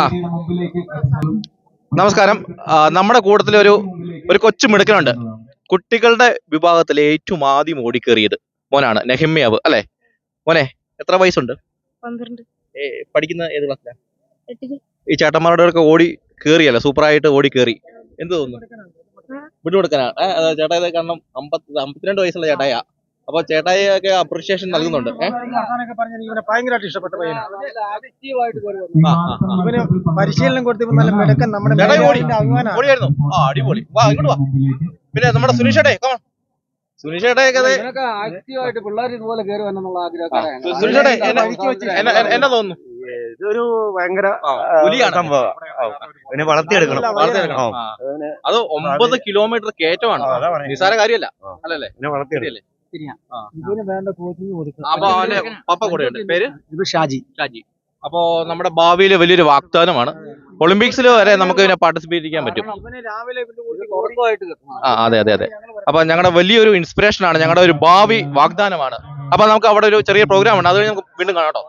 ആ. നമസ്കാരം. നമ്മുടെ കൂട്ടത്തിൽ ഒരു ഒരു കൊച്ചു മിടുക്കനുണ്ട്. കുട്ടികളുടെ വിഭാഗത്തിൽ ഏറ്റവും ആദ്യം ഓടിക്കേറിയത് മോനാണ് നെഹമ്യാവ് അല്ലെ? മോനെ എത്ര വയസ്സുണ്ട്? ഏ, പഠിക്കുന്ന ഏത് ക്ലാസ്സിലാണ് ഈ ചേട്ടന്മാരുടെ ഒക്കെ ഓടി കേറിയല്ലോ? സൂപ്പറായിട്ട് ഓടി കേറി എന്ത് തോന്നുന്നു? അത് ചേട്ടായി കാരണം അമ്പത്തി അമ്പത്തിരണ്ട് വയസ്സുള്ള ചേട്ടായ. അപ്പൊ ചേട്ടായി ഒക്കെ അപ്രീഷിയേഷൻ നൽകുന്നുണ്ട് ഇഷ്ടപ്പെട്ട പരിശീലനം കൊടുത്തപ്പോ നല്ല നമ്മുടെ ആ അടിപൊളി വാ ഇങ്ങോട്ട് വാ പിന്നെ നമ്മുടെ സുനീഷ് സുനീഷ് ചേട്ടേ എന്നെ- തോന്നുന്നു ഇതൊരു ഭയങ്കര സംഭവം വളർത്തിയെടുക്കണം വളർത്തിയെടുക്കണം. അത് ഒമ്പത് കിലോമീറ്റർ കയറ്റമാണ് നിസാര കാര്യമല്ല. അല്ലല്ലേ പിന്നെ പേര്? ഇത് ഷാജി. ഷാജി. അപ്പോ നമ്മുടെ ഭാവിയിൽ വലിയൊരു വാഗ്ദാനമാണ്. ഒളിമ്പിക്സിൽ വരെ നമുക്ക് ഇതിനെ പാർട്ടിസിപ്പേറ്റ് ചെയ്യാൻ പറ്റും. ആ അതെ അതെ അതെ. അപ്പൊ ഞങ്ങളുടെ വലിയൊരു ഇൻസ്പിറേഷൻ ആണ് ഞങ്ങളുടെ ഒരു ഭാവി വാഗ്ദാനമാണ്. അപ്പൊ നമുക്ക് അവിടെ ഒരു ചെറിയ പ്രോഗ്രാം ഉണ്ട്. അത് കഴിഞ്ഞ് നമുക്ക് വീണ്ടും കാണാം കേട്ടോ.